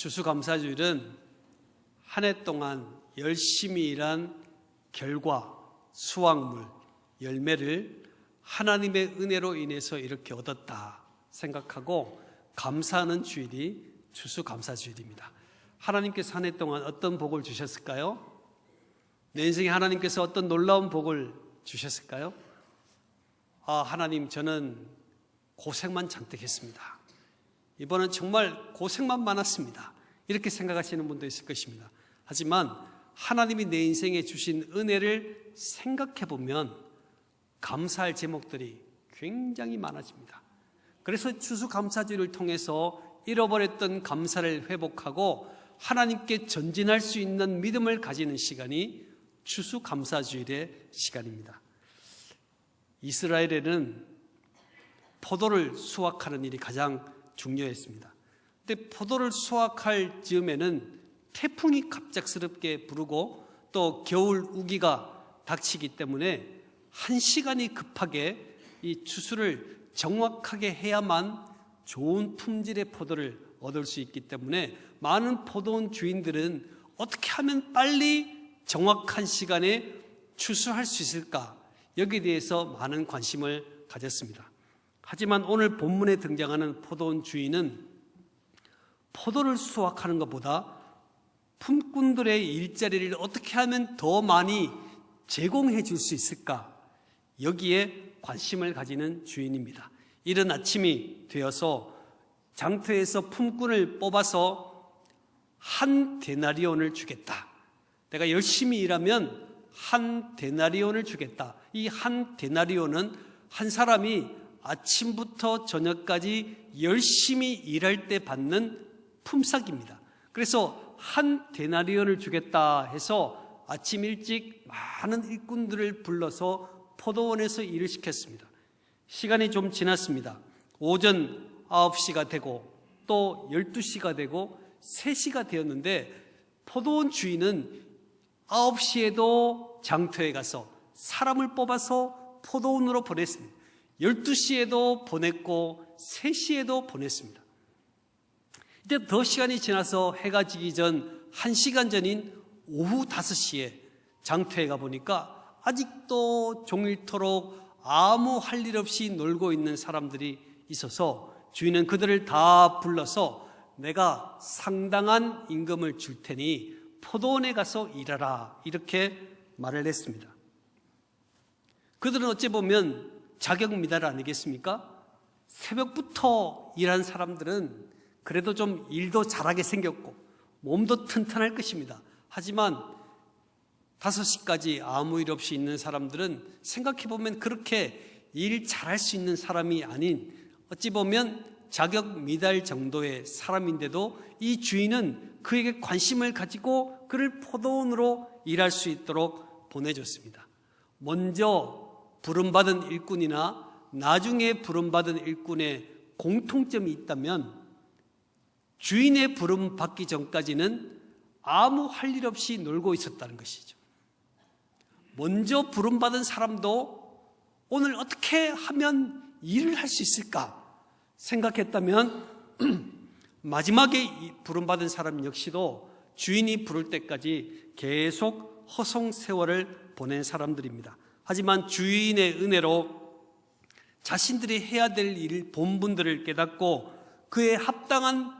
추수감사주일은 한 해 동안 열심히 일한 결과, 수확물, 열매를 하나님의 은혜로 인해서 이렇게 얻었다 생각하고 감사하는 주일이 추수감사주일입니다. 하나님께서 한 해 동안 어떤 복을 주셨을까요? 내 인생에 하나님께서 어떤 놀라운 복을 주셨을까요? 아, 하나님, 저는 고생만 잔뜩 했습니다. 이번은 정말 고생만 많았습니다. 이렇게 생각하시는 분도 있을 것입니다. 하지만 하나님이 내 인생에 주신 은혜를 생각해 보면 감사할 제목들이 굉장히 많아집니다. 그래서 추수감사주를 통해서 잃어버렸던 감사를 회복하고 하나님께 전진할 수 있는 믿음을 가지는 시간이 추수감사주일의 시간입니다. 이스라엘에는 포도를 수확하는 일이 가장 중요했습니다. 근데 포도를 수확할 즈음에는 태풍이 갑작스럽게 부르고 또 겨울 우기가 닥치기 때문에 한 시간이 급하게 이 추수를 정확하게 해야만 좋은 품질의 포도를 얻을 수 있기 때문에 많은 포도원 주인들은 어떻게 하면 빨리 정확한 시간에 추수할 수 있을까 여기에 대해서 많은 관심을 가졌습니다. 하지만 오늘 본문에 등장하는 포도원 주인은 포도를 수확하는 것보다 품꾼들의 일자리를 어떻게 하면 더 많이 제공해 줄 수 있을까? 여기에 관심을 가지는 주인입니다. 이른 아침이 되어서 장터에서 품꾼을 뽑아서 한 데나리온을 주겠다. 내가 열심히 일하면 한 데나리온을 주겠다. 이 한 데나리온은 한 사람이 아침부터 저녁까지 열심히 일할 때 받는 품삯입니다. 그래서 한 데나리온을 주겠다 해서 아침 일찍 많은 일꾼들을 불러서 포도원에서 일을 시켰습니다. 시간이 좀 지났습니다. 오전 9시가 되고 또 12시가 되고 3시가 되었는데 포도원 주인은 9시에도 장터에 가서 사람을 뽑아서 포도원으로 보냈습니다. 12시에도 보냈고 3시에도 보냈습니다. 이제 더 시간이 지나서 해가 지기 전 1시간 전인 오후 5시에 장터에 가보니까 아직도 종일토록 아무 할 일 없이 놀고 있는 사람들이 있어서 주인은 그들을 다 불러서 내가 상당한 임금을 줄 테니 포도원에 가서 일하라 이렇게 말을 했습니다. 그들은 어찌 보면 자격 미달 아니겠습니까? 새벽부터 일한 사람들은 그래도 좀 일도 잘하게 생겼고 몸도 튼튼할 것입니다. 하지만 5시까지 아무 일 없이 있는 사람들은 생각해 보면 그렇게 일 잘할 수 있는 사람이 아닌 어찌 보면 자격 미달 정도의 사람인데도 이 주인은 그에게 관심을 가지고 그를 포도원으로 일할 수 있도록 보내줬습니다. 먼저 부름받은 일꾼이나 나중에 부름받은 일꾼의 공통점이 있다면 주인의 부름 받기 전까지는 아무 할 일 없이 놀고 있었다는 것이죠. 먼저 부름받은 사람도 오늘 어떻게 하면 일을 할 수 있을까 생각했다면 마지막에 부름받은 사람 역시도 주인이 부를 때까지 계속 허송 세월을 보낸 사람들입니다. 하지만 주인의 은혜로 자신들이 해야 될 일, 본분들을 깨닫고 그에 합당한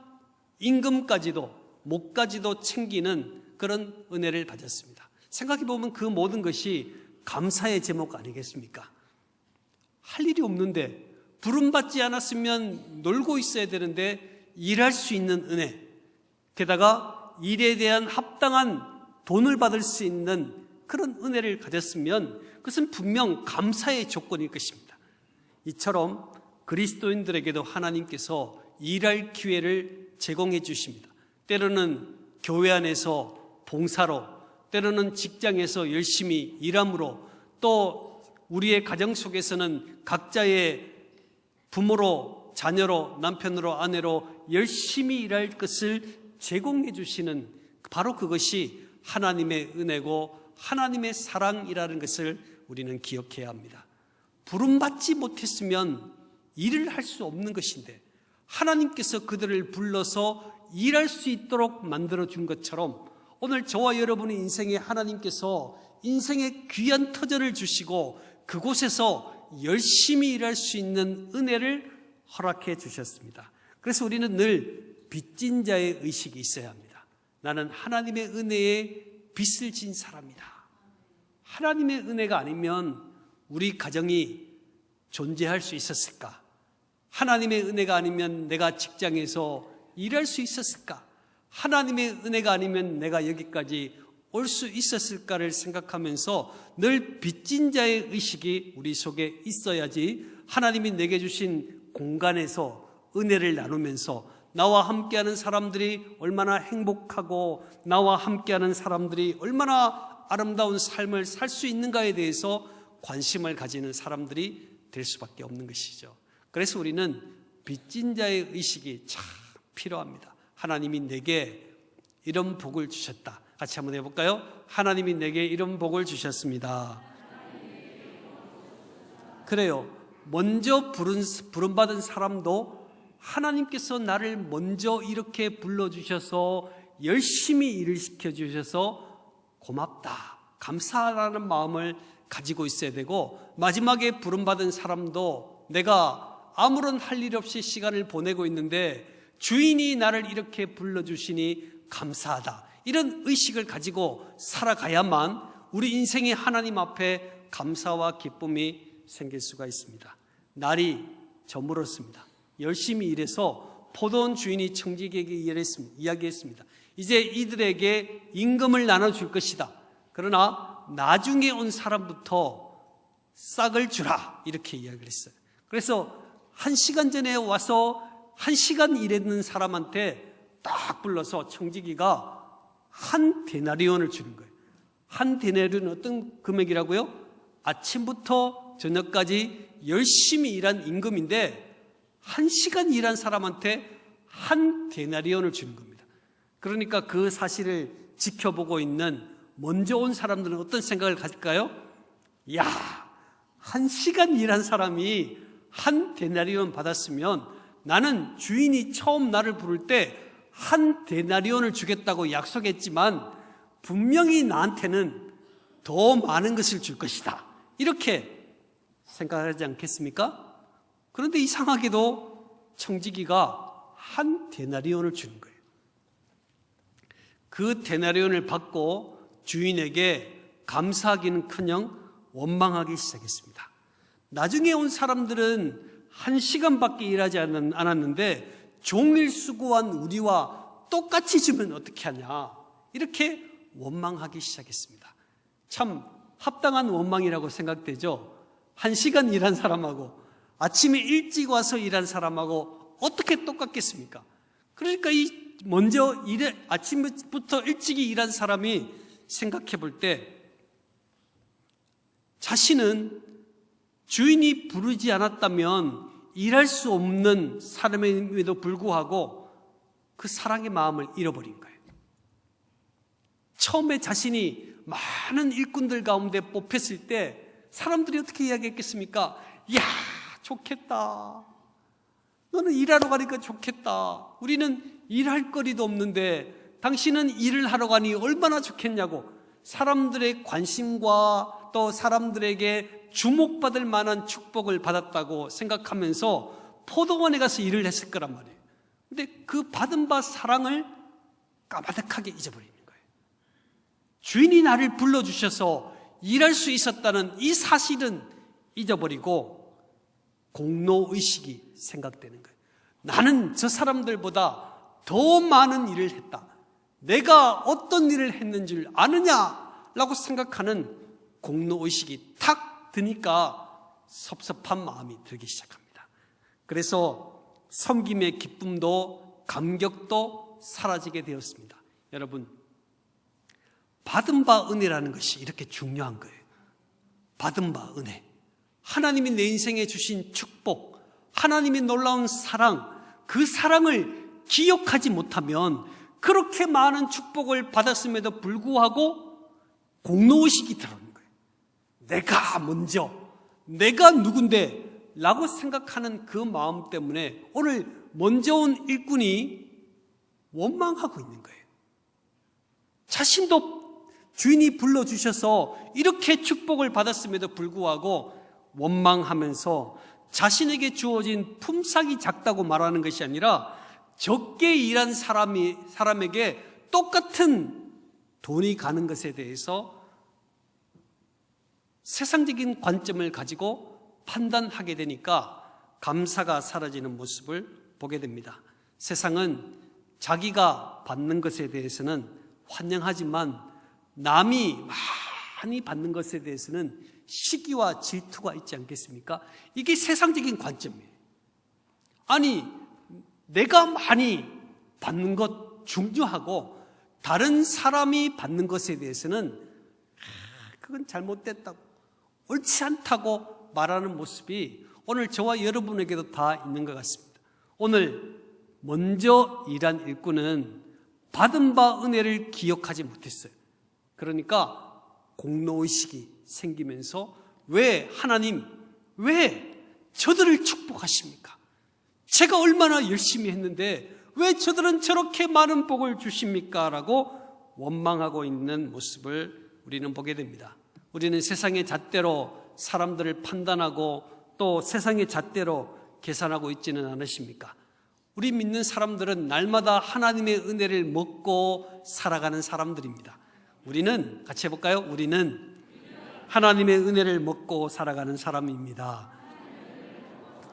임금까지도, 목까지도 챙기는 그런 은혜를 가졌습니다. 생각해 보면 그 모든 것이 감사의 제목 아니겠습니까? 할 일이 없는데, 부름받지 않았으면 놀고 있어야 되는데, 일할 수 있는 은혜, 게다가 일에 대한 합당한 돈을 받을 수 있는 그런 은혜를 가졌으면 그것은 분명 감사의 조건일 것입니다. 이처럼 그리스도인들에게도 하나님께서 일할 기회를 제공해 주십니다. 때로는 교회 안에서 봉사로, 때로는 직장에서 열심히 일함으로, 또 우리의 가정 속에서는 각자의 부모로, 자녀로, 남편으로, 아내로 열심히 일할 것을 제공해 주시는 바로 그것이 하나님의 은혜고 하나님의 사랑이라는 것을 우리는 기억해야 합니다. 부름받지 못했으면 일을 할 수 없는 것인데 하나님께서 그들을 불러서 일할 수 있도록 만들어 준 것처럼 오늘 저와 여러분의 인생에 하나님께서 인생의 귀한 터전을 주시고 그곳에서 열심히 일할 수 있는 은혜를 허락해 주셨습니다. 그래서 우리는 늘 빚진 자의 의식이 있어야 합니다. 나는 하나님의 은혜에 빚을 진 사람이다. 하나님의 은혜가 아니면 우리 가정이 존재할 수 있었을까? 하나님의 은혜가 아니면 내가 직장에서 일할 수 있었을까? 하나님의 은혜가 아니면 내가 여기까지 올 수 있었을까를 생각하면서 늘 빚진 자의 의식이 우리 속에 있어야지 하나님이 내게 주신 공간에서 은혜를 나누면서 나와 함께하는 사람들이 얼마나 행복하고 나와 함께하는 사람들이 얼마나 아름다운 삶을 살 수 있는가에 대해서 관심을 가지는 사람들이 될 수밖에 없는 것이죠. 그래서 우리는 빚진 자의 의식이 참 필요합니다. 하나님이 내게 이런 복을 주셨다. 같이 한번 해볼까요? 하나님이 내게 이런 복을 주셨습니다. 그래요. 먼저 부른, 부름받은 사람도 하나님께서 나를 먼저 이렇게 불러주셔서 열심히 일을 시켜주셔서 고맙다. 감사하다는 마음을 가지고 있어야 되고 마지막에 부름받은 사람도 내가 아무런 할 일 없이 시간을 보내고 있는데 주인이 나를 이렇게 불러주시니 감사하다. 이런 의식을 가지고 살아가야만 우리 인생의 하나님 앞에 감사와 기쁨이 생길 수가 있습니다. 날이 저물었습니다. 열심히 일해서 포도원 주인이 청지기에게 이야기했습니다. 이제 이들에게 임금을 나눠줄 것이다. 그러나 나중에 온 사람부터 싹을 주라. 이렇게 이야기를 했어요. 그래서 한 시간 전에 와서 한 시간 일했는 사람한테 딱 불러서 청지기가 한 데나리온을 주는 거예요. 한 데나리온은 어떤 금액이라고요? 아침부터 저녁까지 열심히 일한 임금인데 한 시간 일한 사람한테 한 데나리온을 주는 겁니다. 그러니까 그 사실을 지켜보고 있는 먼저 온 사람들은 어떤 생각을 가질까요? 야, 한 시간 일한 사람이 한 데나리온 받았으면 나는 주인이 처음 나를 부를 때 한 데나리온을 주겠다고 약속했지만 분명히 나한테는 더 많은 것을 줄 것이다. 이렇게 생각하지 않겠습니까? 그런데 이상하게도 청지기가 한 데나리온을 주는 거예요. 그 데나리온을 받고 주인에게 감사하기는 커녕 원망하기 시작했습니다. 나중에 온 사람들은 한 시간밖에 일하지 않았는데 종일 수고한 우리와 똑같이 주면 어떻게 하냐 이렇게 원망하기 시작했습니다. 참 합당한 원망이라고 생각되죠. 한 시간 일한 사람하고 아침에 일찍 와서 일한 사람하고 어떻게 똑같겠습니까? 그러니까 이 먼저 일에 아침부터 일찍이 일한 사람이 생각해 볼 때 자신은 주인이 부르지 않았다면 일할 수 없는 사람임에도 불구하고 그 사랑의 마음을 잃어버린 거예요. 처음에 자신이 많은 일꾼들 가운데 뽑혔을 때 사람들이 어떻게 이야기했겠습니까? 야, 좋겠다. 너는 일하러 가니까 좋겠다. 우리는 일할 거리도 없는데 당신은 일을 하러 가니 얼마나 좋겠냐고 사람들의 관심과 또 사람들에게 주목받을 만한 축복을 받았다고 생각하면서 포도원에 가서 일을 했을 거란 말이에요. 근데 그 받은 바 사랑을 까마득하게 잊어버리는 거예요. 주인이 나를 불러주셔서 일할 수 있었다는 이 사실은 잊어버리고 공로의식이 생각되는 거예요. 나는 저 사람들보다 더 많은 일을 했다. 내가 어떤 일을 했는지를 아느냐라고 생각하는 공로의식이 탁 드니까 섭섭한 마음이 들기 시작합니다. 그래서 섬김의 기쁨도 감격도 사라지게 되었습니다. 여러분, 받은 바 은혜라는 것이 이렇게 중요한 거예요. 받은 바 은혜. 하나님이 내 인생에 주신 축복, 하나님의 놀라운 사랑, 그 사랑을 기억하지 못하면 그렇게 많은 축복을 받았음에도 불구하고 공로의식이 들어오는 거예요. 내가 먼저, 내가 누군데 라고 생각하는 그 마음 때문에 오늘 먼저 온 일꾼이 원망하고 있는 거예요. 자신도 주인이 불러주셔서 이렇게 축복을 받았음에도 불구하고 원망하면서 자신에게 주어진 품삯이 작다고 말하는 것이 아니라 적게 일한 사람이, 사람에게 똑같은 돈이 가는 것에 대해서 세상적인 관점을 가지고 판단하게 되니까 감사가 사라지는 모습을 보게 됩니다. 세상은 자기가 받는 것에 대해서는 환영하지만 남이 많이 받는 것에 대해서는 시기와 질투가 있지 않겠습니까? 이게 세상적인 관점이에요. 아니, 내가 많이 받는 것 중요하고 다른 사람이 받는 것에 대해서는 아, 그건 잘못됐다고 옳지 않다고 말하는 모습이 오늘 저와 여러분에게도 다 있는 것 같습니다. 오늘 먼저 일한 일꾼은 받은 바 은혜를 기억하지 못했어요. 그러니까 공로의식이 생기면서 왜 하나님, 왜 저들을 축복하십니까? 제가 얼마나 열심히 했는데 왜 저들은 저렇게 많은 복을 주십니까? 라고 원망하고 있는 모습을 우리는 보게 됩니다. 우리는 세상의 잣대로 사람들을 판단하고 또 세상의 잣대로 계산하고 있지는 않으십니까? 우리 믿는 사람들은 날마다 하나님의 은혜를 먹고 살아가는 사람들입니다. 우리는 같이 해볼까요? 우리는 하나님의 은혜를 먹고 살아가는 사람입니다.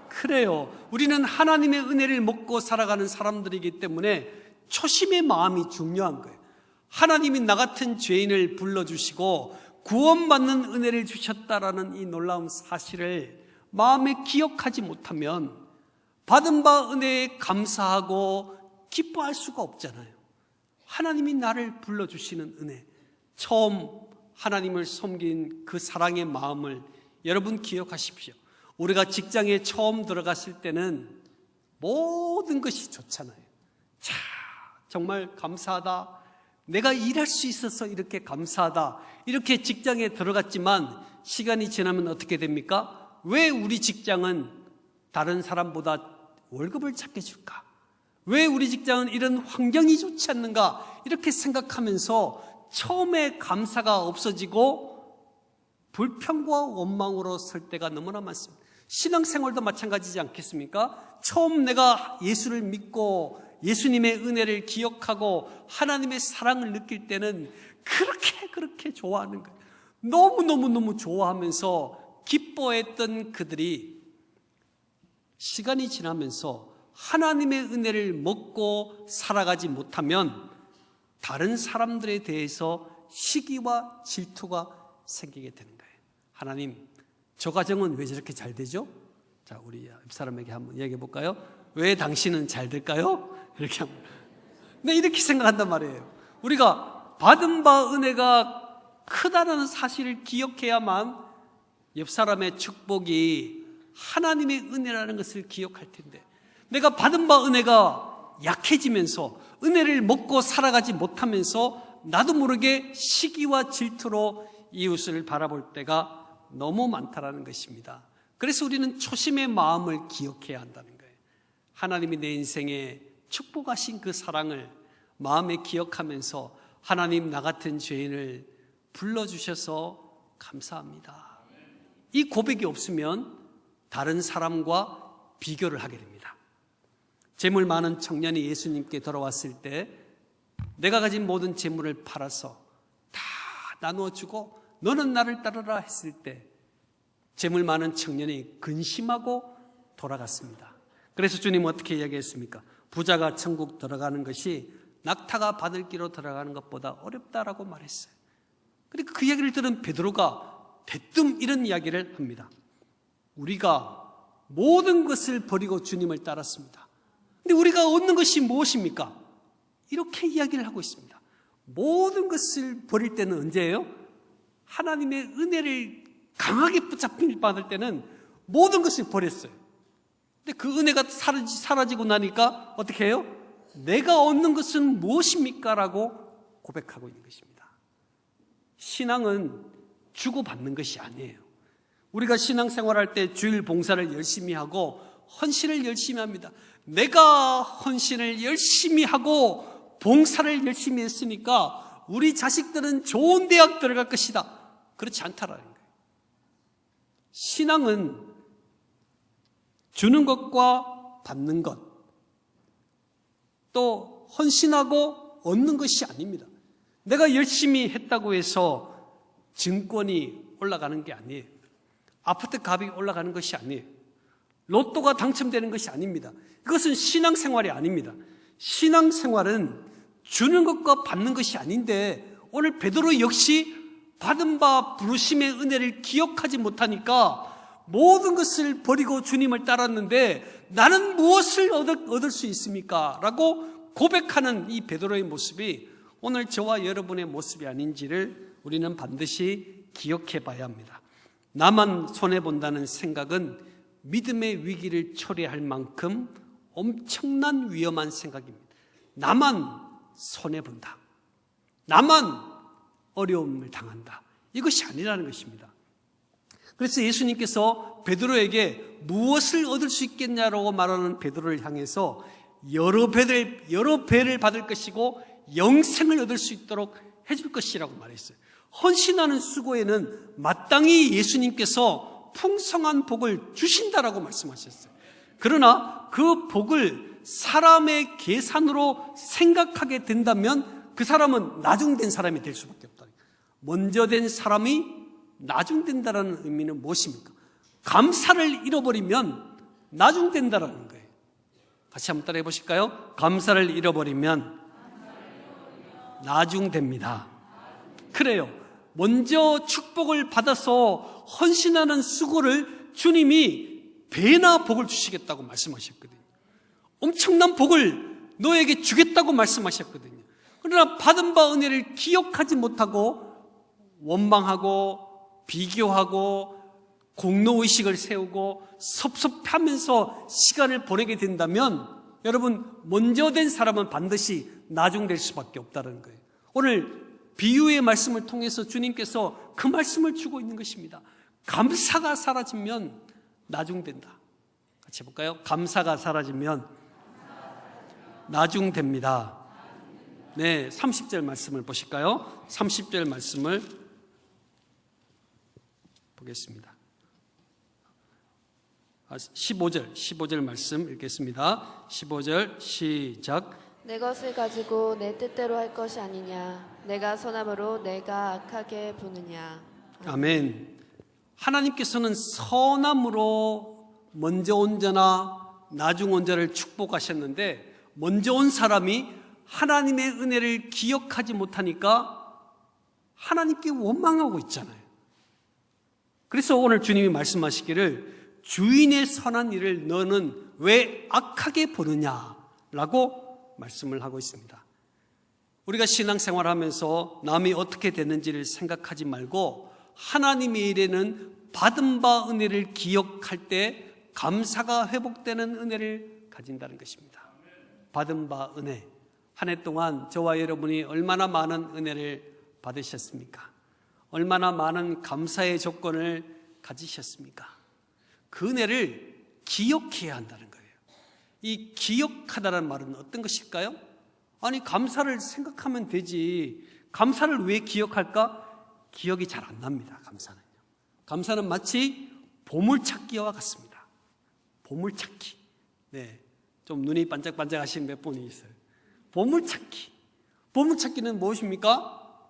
그래요. 우리는 하나님의 은혜를 먹고 살아가는 사람들이기 때문에 초심의 마음이 중요한 거예요. 하나님이 나 같은 죄인을 불러주시고 구원받는 은혜를 주셨다라는 이 놀라운 사실을 마음에 기억하지 못하면 받은 바 은혜에 감사하고 기뻐할 수가 없잖아요. 하나님이 나를 불러주시는 은혜. 처음 하나님을 섬긴 그 사랑의 마음을 여러분 기억하십시오. 우리가 직장에 처음 들어갔을 때는 모든 것이 좋잖아요. 자, 정말 감사하다. 내가 일할 수 있어서 이렇게 감사하다. 이렇게 직장에 들어갔지만 시간이 지나면 어떻게 됩니까? 왜 우리 직장은 다른 사람보다 월급을 작게 줄까? 왜 우리 직장은 이런 환경이 좋지 않는가? 이렇게 생각하면서 처음에 감사가 없어지고 불평과 원망으로 설 때가 너무나 많습니다. 신앙생활도 마찬가지지 않겠습니까? 처음 내가 예수를 믿고 예수님의 은혜를 기억하고 하나님의 사랑을 느낄 때는 그렇게 그렇게 좋아하는 거예요. 너무너무너무 좋아하면서 기뻐했던 그들이 시간이 지나면서 하나님의 은혜를 먹고 살아가지 못하면 다른 사람들에 대해서 시기와 질투가 생기게 되는 거예요. 하나님, 저 가정은 왜 저렇게 잘 되죠? 자, 우리 옆 사람에게 한번 얘기해 볼까요? 왜 당신은 잘 될까요? 이렇게 한번. 네, 이렇게 생각한단 말이에요. 우리가 받은 바 은혜가 크다는 사실을 기억해야만 옆 사람의 축복이 하나님의 은혜라는 것을 기억할 텐데 내가 받은 바 은혜가 약해지면서 은혜를 먹고 살아가지 못하면서 나도 모르게 시기와 질투로 이웃을 바라볼 때가 너무 많다라는 것입니다. 그래서 우리는 초심의 마음을 기억해야 한다는 거예요. 하나님이 내 인생에 축복하신 그 사랑을 마음에 기억하면서 하나님 나 같은 죄인을 불러주셔서 감사합니다. 이 고백이 없으면 다른 사람과 비교를 하게 됩니다. 재물 많은 청년이 예수님께 돌아왔을 때 내가 가진 모든 재물을 팔아서 다 나누어 주고 너는 나를 따르라 했을 때 재물 많은 청년이 근심하고 돌아갔습니다. 그래서 주님 어떻게 이야기했습니까? 부자가 천국 들어가는 것이 낙타가 바늘기로 들어가는 것보다 어렵다라고 말했어요. 그러니까 그 이야기를 들은 베드로가 대뜸 이런 이야기를 합니다. 우리가 모든 것을 버리고 주님을 따랐습니다. 근데 우리가 얻는 것이 무엇입니까? 이렇게 이야기를 하고 있습니다. 모든 것을 버릴 때는 언제예요? 하나님의 은혜를 강하게 붙잡힘 받을 때는 모든 것을 버렸어요. 근데 그 은혜가 사라지, 고 나니까 어떻게 해요? 내가 얻는 것은 무엇입니까? 라고 고백하고 있는 것입니다. 신앙은 주고받는 것이 아니에요. 우리가 신앙생활할 때 주일 봉사를 열심히 하고 헌신을 열심히 합니다. 내가 헌신을 열심히 하고 봉사를 열심히 했으니까 우리 자식들은 좋은 대학 들어갈 것이다. 그렇지 않다라는 거예요. 신앙은 주는 것과 받는 것, 또 헌신하고 얻는 것이 아닙니다. 내가 열심히 했다고 해서 증권이 올라가는 게 아니에요. 아파트 값이 올라가는 것이 아니에요. 로또가 당첨되는 것이 아닙니다. 그것은 신앙생활이 아닙니다. 신앙생활은 주는 것과 받는 것이 아닌데 오늘 베드로 역시 받은 바 부르심의 은혜를 기억하지 못하니까 모든 것을 버리고 주님을 따랐는데 나는 무엇을 얻을, 수 있습니까? 라고 고백하는 이 베드로의 모습이 오늘 저와 여러분의 모습이 아닌지를 우리는 반드시 기억해 봐야 합니다. 나만 손해본다는 생각은 믿음의 위기를 초래할 만큼 엄청난 위험한 생각입니다. 나만 손해본다. 나만 어려움을 당한다. 이것이 아니라는 것입니다. 그래서 예수님께서 베드로에게 무엇을 얻을 수 있겠냐라고 말하는 베드로를 향해서 여러 배를 여러 배를 받을 것이고 영생을 얻을 수 있도록 해줄 것이라고 말했어요. 헌신하는 수고에는 마땅히 예수님께서 풍성한 복을 주신다라고 말씀하셨어요. 그러나 그 복을 사람의 계산으로 생각하게 된다면 그 사람은 나중된 사람이 될 수밖에 없다. 먼저 된 사람이 나중된다라는 의미는 무엇입니까? 감사를 잃어버리면 나중된다라는 거예요. 같이 한번 따라해 보실까요? 감사를 잃어버리면 나중됩니다. 그래요. 먼저 축복을 받아서 헌신하는 수고를 주님이 배나 복을 주시겠다고 말씀하셨거든요. 엄청난 복을 너에게 주겠다고 말씀하셨거든요. 그러나 받은 바 은혜를 기억하지 못하고 원망하고 비교하고 공로의식을 세우고 섭섭하면서 시간을 보내게 된다면 여러분 먼저 된 사람은 반드시 나중 될 수밖에 없다는 거예요. 오늘 비유의 말씀을 통해서 주님께서 그 말씀을 주고 있는 것입니다. 감사가 사라지면 나중된다. 같이 해볼까요? 감사가 사라지면 나중됩니다. 네, 30절 말씀을 보실까요? 30절 말씀을 보겠습니다. 15절, 15절 말씀 읽겠습니다. 15절 시작. 내 것을 가지고 내 뜻대로 할 것이 아니냐 내가 선함으로 내가 악하게 보느냐 아멘. 하나님께서는 선함으로 먼저 온 자나 나중 온 자를 축복하셨는데 먼저 온 사람이 하나님의 은혜를 기억하지 못하니까 하나님께 원망하고 있잖아요. 그래서 오늘 주님이 말씀하시기를 주인의 선한 일을 너는 왜 악하게 보느냐라고 말씀을 하고 있습니다. 우리가 신앙생활 하면서 남이 어떻게 됐는지를 생각하지 말고 하나님의 일에는 받은 바 은혜를 기억할 때 감사가 회복되는 은혜를 가진다는 것입니다. 받은 바 은혜. 한 해 동안 저와 여러분이 얼마나 많은 은혜를 받으셨습니까? 얼마나 많은 감사의 조건을 가지셨습니까? 그 은혜를 기억해야 한다는 거예요. 이 기억하다라는 말은 어떤 것일까요? 아니, 감사를 생각하면 되지. 감사를 왜 기억할까? 기억이 잘 안 납니다, 감사는요. 감사는 마치 보물찾기와 같습니다. 보물찾기. 네. 좀 눈이 반짝반짝 하신 몇 분이 있어요. 보물찾기. 보물찾기는 무엇입니까?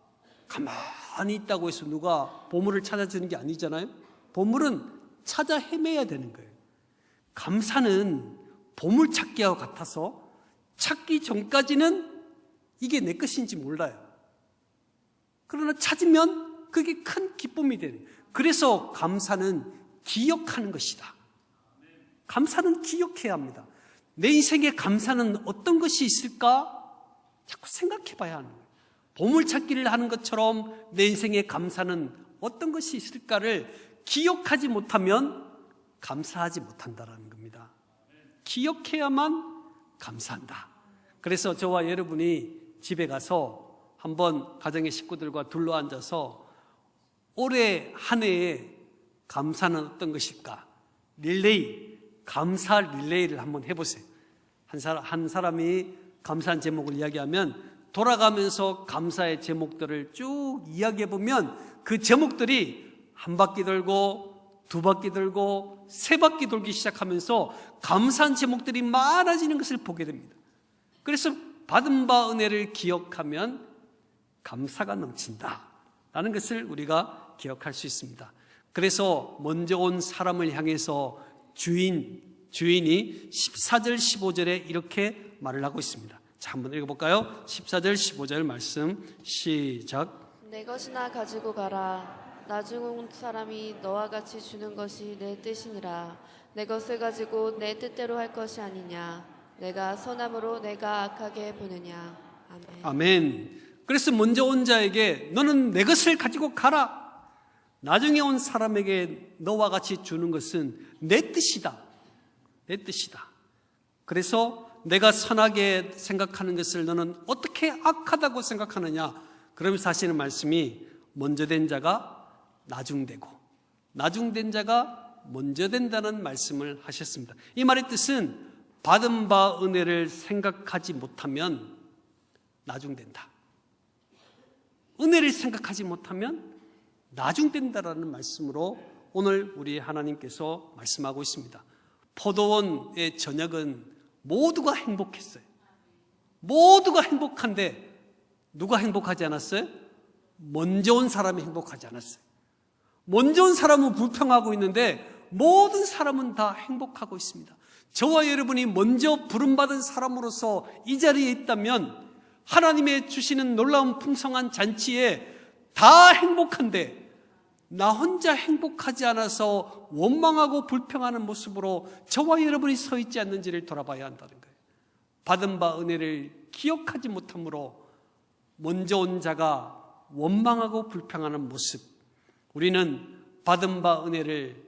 가만히 있다고 해서 누가 보물을 찾아주는 게 아니잖아요. 보물은 찾아 헤매야 되는 거예요. 감사는 보물찾기와 같아서 찾기 전까지는 이게 내 것인지 몰라요. 그러나 찾으면 그게 큰 기쁨이 되는. 그래서 감사는 기억하는 것이다. 감사는 기억해야 합니다. 내 인생에 감사는 어떤 것이 있을까? 자꾸 생각해 봐야 하는 거예요. 보물찾기를 하는 것처럼 내 인생에 감사는 어떤 것이 있을까를 기억하지 못하면 감사하지 못한다라는 겁니다. 기억해야만 감사한다. 그래서 저와 여러분이 집에 가서 한번 가정의 식구들과 둘러 앉아서 올해 한 해에 감사는 어떤 것일까? 릴레이, 감사 릴레이를 한번 해보세요. 한 사람, 한 사람이 감사한 제목을 이야기하면 돌아가면서 감사의 제목들을 쭉 이야기해 보면 그 제목들이 한 바퀴 돌고 두 바퀴 돌고 세 바퀴 돌기 시작하면서 감사한 제목들이 많아지는 것을 보게 됩니다. 그래서 받은 바 은혜를 기억하면 감사가 넘친다. 라는 것을 우리가 기억할 수 있습니다. 그래서 먼저 온 사람을 향해서 주인, 주인이 14절, 15절에 이렇게 말을 하고 있습니다. 자, 한번 읽어볼까요? 14절, 15절 말씀 시작. 내 것이나 가지고 가라. 나중 온 사람이 너와 같이 주는 것이 내 뜻이니라. 내 것을 가지고 내 뜻대로 할 것이 아니냐. 내가 선함으로 내가 악하게 보느냐. 아멘. 아멘. 그래서 먼저 온 자에게 너는 내 것을 가지고 가라. 나중에 온 사람에게 너와 같이 주는 것은 내 뜻이다. 내 뜻이다. 그래서 내가 선하게 생각하는 것을 너는 어떻게 악하다고 생각하느냐? 그러면서 하시는 말씀이 먼저 된 자가 나중되고 나중된 자가 먼저 된다는 말씀을 하셨습니다. 이 말의 뜻은 받은 바 은혜를 생각하지 못하면 나중된다. 은혜를 생각하지 못하면 나중된다라는 말씀으로 오늘 우리 하나님께서 말씀하고 있습니다. 포도원의 저녁은 모두가 행복했어요. 모두가 행복한데 누가 행복하지 않았어요? 먼저 온 사람이 행복하지 않았어요. 먼저 온 사람은 불평하고 있는데 모든 사람은 다 행복하고 있습니다. 저와 여러분이 먼저 부름받은 사람으로서 이 자리에 있다면 하나님의 주시는 놀라운 풍성한 잔치에 다 행복한데 나 혼자 행복하지 않아서 원망하고 불평하는 모습으로 저와 여러분이 서 있지 않는지를 돌아봐야 한다는 거예요. 받은 바 은혜를 기억하지 못함으로 먼저 온 자가 원망하고 불평하는 모습. 우리는 받은 바 은혜를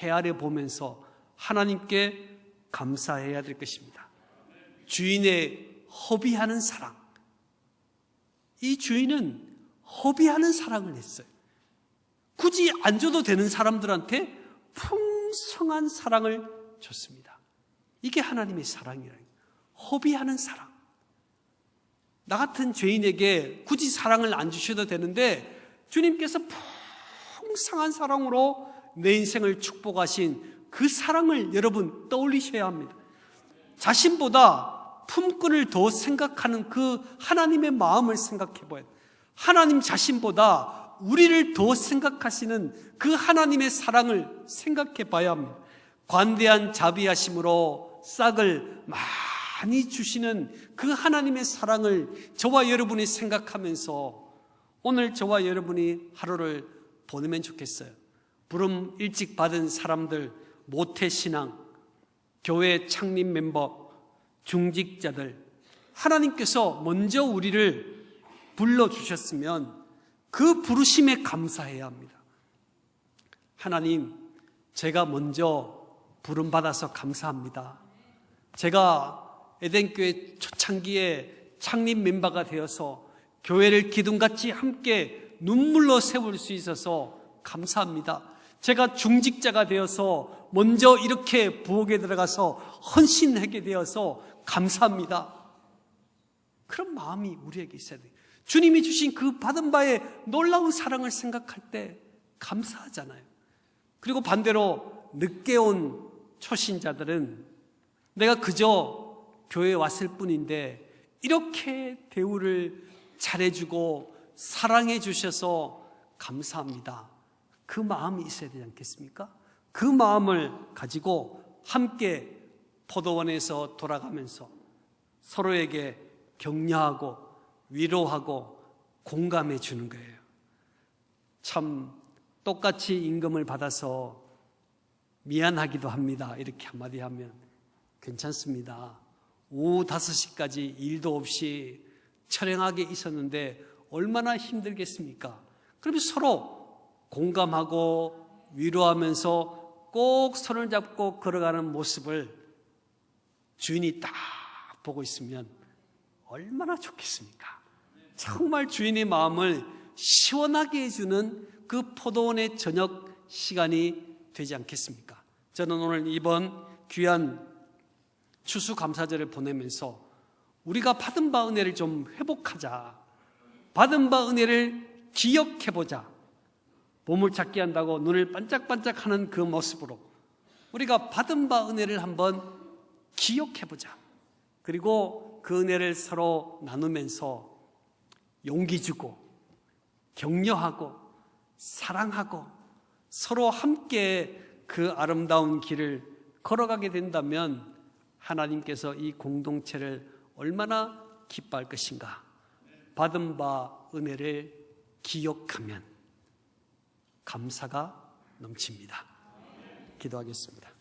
헤아려 보면서 하나님께 감사해야 될 것입니다. 주인의 허비하는 사랑. 이 주인은 허비하는 사랑을 했어요. 굳이 안 줘도 되는 사람들한테 풍성한 사랑을 줬습니다. 이게 하나님의 사랑이라. 허비하는 사랑. 나 같은 죄인에게 굳이 사랑을 안 주셔도 되는데 주님께서 풍성한 사랑으로 내 인생을 축복하신 그 사랑을 여러분 떠올리셔야 합니다. 자신보다 품꾼을 더 생각하는 그 하나님의 마음을 생각해 봐요. 하나님 자신보다 우리를 더 생각하시는 그 하나님의 사랑을 생각해 봐야 합니다. 관대한 자비하심으로 싹을 많이 주시는 그 하나님의 사랑을 저와 여러분이 생각하면서 오늘 저와 여러분이 하루를 보내면 좋겠어요. 부름 일찍 받은 사람들, 모태신앙, 교회 창립 멤버, 중직자들, 하나님께서 먼저 우리를 불러주셨으면 그 부르심에 감사해야 합니다. 하나님, 제가 먼저 부름받아서 감사합니다. 제가 에덴교회 초창기에 창립 멤버가 되어서 교회를 기둥같이 함께 눈물로 세울 수 있어서 감사합니다. 제가 중직자가 되어서 먼저 이렇게 부엌에 들어가서 헌신하게 되어서 감사합니다. 그런 마음이 우리에게 있어야 돼요. 주님이 주신 그 받은 바의 놀라운 사랑을 생각할 때 감사하잖아요. 그리고 반대로 늦게 온 초신자들은 내가 그저 교회에 왔을 뿐인데 이렇게 대우를 잘해주고 사랑해 주셔서 감사합니다. 그 마음이 있어야 되지 않겠습니까? 그 마음을 가지고 함께 포도원에서 돌아가면서 서로에게 격려하고 위로하고 공감해 주는 거예요. 참 똑같이 임금을 받아서 미안하기도 합니다. 이렇게 한마디 하면 괜찮습니다. 오후 5시까지 일도 없이 촬영하게 있었는데 얼마나 힘들겠습니까? 그러면 서로 공감하고 위로하면서 꼭 손을 잡고 걸어가는 모습을 주인이 딱 보고 있으면 얼마나 좋겠습니까? 정말 주인의 마음을 시원하게 해주는 그 포도원의 저녁 시간이 되지 않겠습니까? 저는 오늘 이번 귀한 추수감사절을 보내면서 우리가 받은 바 은혜를 좀 회복하자. 받은 바 은혜를 기억해보자. 보물 찾기 한다고 눈을 반짝반짝 하는 그 모습으로 우리가 받은 바 은혜를 한번 기억해보자. 그리고 그 은혜를 서로 나누면서 용기 주고 격려하고 사랑하고 서로 함께 그 아름다운 길을 걸어가게 된다면 하나님께서 이 공동체를 얼마나 기뻐할 것인가. 받은 바 은혜를 기억하면 감사가 넘칩니다. 기도하겠습니다.